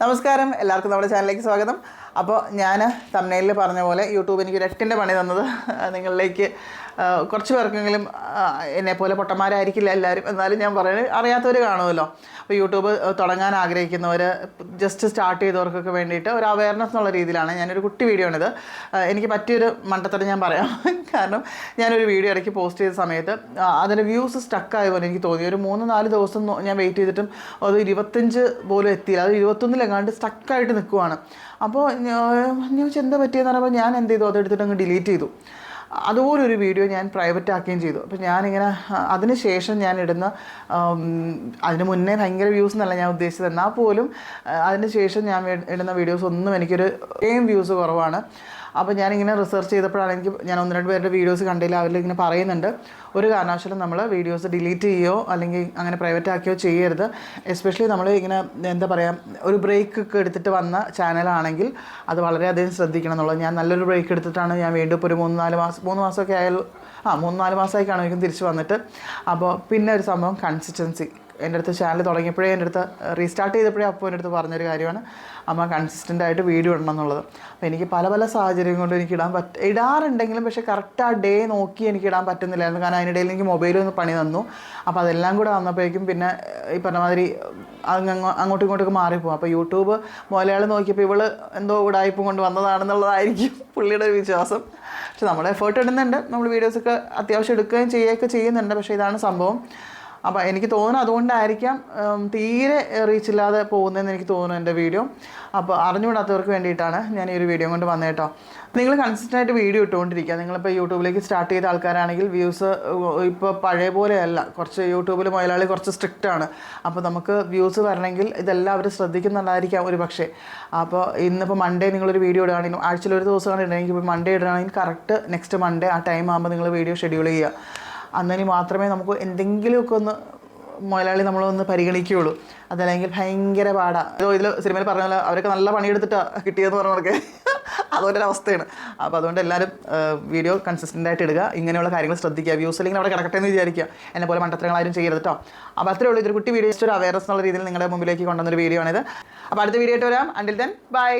നമസ്കാരം. എല്ലാവർക്കും നമ്മുടെ ചാനലിലേക്ക് സ്വാഗതം. അപ്പോൾ ഞാൻ തമിഴ്നയിൽ പറഞ്ഞ പോലെ യൂട്യൂബ് എനിക്ക് ഒരു എട്ടിന്റെ പണി തന്നത് നിങ്ങളിലേക്ക് കുറച്ച് പേർക്കെങ്കിലും എന്നെ എന്നെപ്പോലെ പൊട്ടന്മാരായിരിക്കില്ല എല്ലാവരും. എന്നാലും ഞാൻ പറയുന്നത് അറിയാത്തവർ കാണുമല്ലോ. അപ്പോൾ യൂട്യൂബ് തുടങ്ങാൻ ആഗ്രഹിക്കുന്നവർ ജസ്റ്റ് സ്റ്റാർട്ട് ചെയ്തവർക്കൊക്കെ വേണ്ടിയിട്ട് ഒരു അവയർനെസ് എന്നുള്ള രീതിയിലാണ്. ഞാനൊരു കുട്ടി വീഡിയോ ആണിത്. എനിക്ക് പറ്റിയൊരു മണ്ടത്തരം ഞാൻ പറയാം. കാരണം ഞാനൊരു വീഡിയോ ഇടയ്ക്ക് പോസ്റ്റ് ചെയ്ത സമയത്ത് അതിന്റെ വ്യൂസ് സ്റ്റക്കായ പോലെ എനിക്ക് തോന്നി. ഒരു മൂന്ന് നാല് ദിവസം ഞാൻ വെയിറ്റ് ചെയ്തിട്ടും അത് ഇരുപത്തഞ്ച് പോലും എത്തിയില്ല. അത് ഇരുപത്തൊന്നിലെങ്ങാണ്ട് സ്റ്റക്കായിട്ട് നിൽക്കുവാണ് അപ്പോൾ ഞാൻ എന്താ പറ്റിയെന്ന് പറയുമ്പോൾ ഞാൻ എന്ത് ചെയ്തു? അതെടുത്തിട്ട് അങ്ങ് ഡിലീറ്റ് ചെയ്തു. അതുപോലൊരു വീഡിയോ ഞാൻ പ്രൈവറ്റ് ആക്കുകയും ചെയ്തു. അപ്പോൾ ഞാനിങ്ങനെ അതിന് ശേഷം ഞാൻ ഇടുന്ന അതിന് മുന്നേ ഭയങ്കര വ്യൂസ് എന്നല്ല ഞാൻ ഉദ്ദേശിച്ചത്. എന്നാൽ പോലും അതിന് ശേഷം ഞാൻ ഇടുന്ന വീഡിയോസ് ഒന്നും എനിക്കൊരു ഏം വ്യൂസ് കുറവാണ്. അപ്പോൾ ഞാനിങ്ങനെ റിസർച്ച് ചെയ്തപ്പോഴാണ് എനിക്ക് ഞാൻ ഒന്ന് രണ്ട് പേരുടെ വീഡിയോസ് കണ്ടില്ല അവരിലിങ്ങനെ പറയുന്നുണ്ട്. ഒരു കാരണവശാലും നമ്മൾ വീഡിയോസ് ഡിലീറ്റ് ചെയ്യുകയോ അല്ലെങ്കിൽ അങ്ങനെ പ്രൈവറ്റ് ആക്കിയോ ചെയ്യരുത്. എസ്പെഷ്യലി നമ്മൾ ഇങ്ങനെ എന്താ പറയുക ഒരു ബ്രേക്ക് ഒക്കെ എടുത്തിട്ട് വന്ന ചാനലാണെങ്കിൽ അത് വളരെയധികം ശ്രദ്ധിക്കണം എന്നുള്ളത്. ഞാൻ നല്ലൊരു ബ്രേക്ക് എടുത്തിട്ടാണ് ഞാൻ വീണ്ടും ഇപ്പോൾ ഒരു മൂന്ന് നാല് മാസം മൂന്ന് മാസമൊക്കെ ആയാലും ആ മൂന്ന് നാല് മാസമായി കാണുമായിരിക്കും തിരിച്ച് വന്നിട്ട്. അപ്പോൾ പിന്നെ ഒരു സംഭവം കൺസിസ്റ്റൻസി എന്റെ അടുത്ത് ചാനൽ തുടങ്ങിയപ്പോഴേ എന്റെ അടുത്ത് റീസ്റ്റാർട്ട് ചെയ്തപ്പോഴേ അപ്പോൾ എന്റെ അടുത്ത് പറഞ്ഞൊരു കാര്യമാണ്. അമ്മ കൺസിസ്റ്റന്റ് ആയിട്ട് വീഡിയോ ഇടണം എന്നുള്ളത്. അപ്പോൾ എനിക്ക് പല പല സാഹചര്യം കൊണ്ട് എനിക്ക് ഇടാൻ പറ്റ ഇടാറുണ്ടെങ്കിലും പക്ഷേ കറക്റ്റ് ആ ഡേ നോക്കി എനിക്ക് ഇടാൻ പറ്റുന്നില്ലായിരുന്നു. കാരണം അതിനിടയിൽ എനിക്ക് മൊബൈലിൽ ഒന്ന് പണി തന്നു. അപ്പോൾ അതെല്ലാം കൂടെ വന്നപ്പോഴേക്കും പിന്നെ ഈ പറഞ്ഞ മാതിരി അങ്ങ് അങ്ങ് അങ്ങോട്ടും ഇങ്ങോട്ടൊക്കെ മാറിപ്പോകും അപ്പോൾ യൂട്യൂബ് മലയാളം നോക്കിയപ്പോൾ ഇവൾ എന്തോ ഉടായ്പ കൊണ്ട് വന്നതാണെന്നുള്ളതായിരിക്കും പുള്ളിയുടെ ഒരു വിശ്വാസം. പക്ഷെ നമ്മൾ എഫേർട്ട് ഇടുന്നുണ്ട്. നമ്മൾ വീഡിയോസൊക്കെ അത്യാവശ്യം എടുക്കുകയും ചെയ്യുകയൊക്കെ ചെയ്യുന്നുണ്ട്. പക്ഷേ ഇതാണ് സംഭവം. അപ്പോൾ എനിക്ക് തോന്നുന്നു അതുകൊണ്ടായിരിക്കാം തീരെ റീച്ച് ഇല്ലാതെ പോകുന്നതെന്ന് എനിക്ക് തോന്നുന്നു എന്റെ വീഡിയോ അപ്പോൾ അറിഞ്ഞുകൂടാത്തവർക്ക് വേണ്ടിയിട്ടാണ് ഞാൻ ഈ ഒരു വീഡിയോ കൊണ്ട് വന്നത് കേട്ടോ. നിങ്ങൾ കൺസിസ്റ്റന്റ് ആയിട്ട് വീഡിയോ ഇട്ടുകൊണ്ടിരിക്കുക. നിങ്ങളിപ്പോൾ യൂട്യൂബിലേക്ക് സ്റ്റാർട്ട് ചെയ്ത ആൾക്കാരാണെങ്കിൽ വ്യൂസ് ഇപ്പോൾ പഴയ പോലെയല്ല കുറച്ച് യൂട്യൂബിൽ മുതലാളി കുറച്ച് സ്ട്രിക്റ്റ് ആണ്. അപ്പോൾ നമുക്ക് വ്യൂസ് വരണമെങ്കിൽ ഇതെല്ലാം അവർ ശ്രദ്ധിക്കുന്നുണ്ടായിരിക്കാം ഒരു പക്ഷേ. അപ്പോൾ ഇന്നിപ്പോൾ മൺഡേ നിങ്ങളൊരു വീഡിയോ ഇടുകയാണെങ്കിലും ആഴ്ചയിൽ ഒരു ദിവസമാണ് ഇടണമെങ്കിൽ ഇപ്പോൾ മൺഡേ ഇടുകയാണെങ്കിൽ കറക്റ്റ് നെക്സ്റ്റ് മൺഡേ ആ ടൈം ആകുമ്പോൾ നിങ്ങൾ വീഡിയോ ഷെഡ്യൂൾ ചെയ്യുക. അന്നേനി മാത്രമേ നമുക്ക് എന്തെങ്കിലുമൊക്കെ ഒന്ന് മുതലാളി നമ്മളൊന്ന് പരിഗണിക്കുകയുള്ളൂ. അതല്ലെങ്കിൽ ഭയങ്കര പാടാണ് ഇതോ ഇതിൽ സിനിമയിൽ പറഞ്ഞ പോലെ അവരൊക്കെ നല്ല പണിയെടുത്തിട്ടാണ് കിട്ടിയതെന്ന് പറഞ്ഞവർക്ക് അവസ്ഥയാണ് അപ്പോൾ അതുകൊണ്ട് എല്ലാവരും വീഡിയോ കൺസിസ്റ്റന്റ് ആയിട്ട് ഇടുക. ഇങ്ങനെയുള്ള കാര്യങ്ങൾ ശ്രദ്ധിക്കുക. വ്യൂസ് അല്ലെങ്കിൽ അവിടെ കിടക്കട്ടെ എന്ന് വിചാരിക്കുക. എന്നെ പോലെ മണ്ടത്തരങ്ങളാരും ചെയ്യരുത് കേട്ടോ അപ്പോൾ അത്രേ ഉള്ളൂ. ഇതൊരു കുട്ടി വീഡിയോ ഒരു അവയർനെസ് എന്നുള്ള രീതിയിൽ നിങ്ങളുടെ മുമ്പിലേക്ക് കൊണ്ടുവന്നൊരു വീഡിയോ ആണിത്. അപ്പോൾ അടുത്ത വീഡിയോ ആയിട്ട് വരാം. Until then bye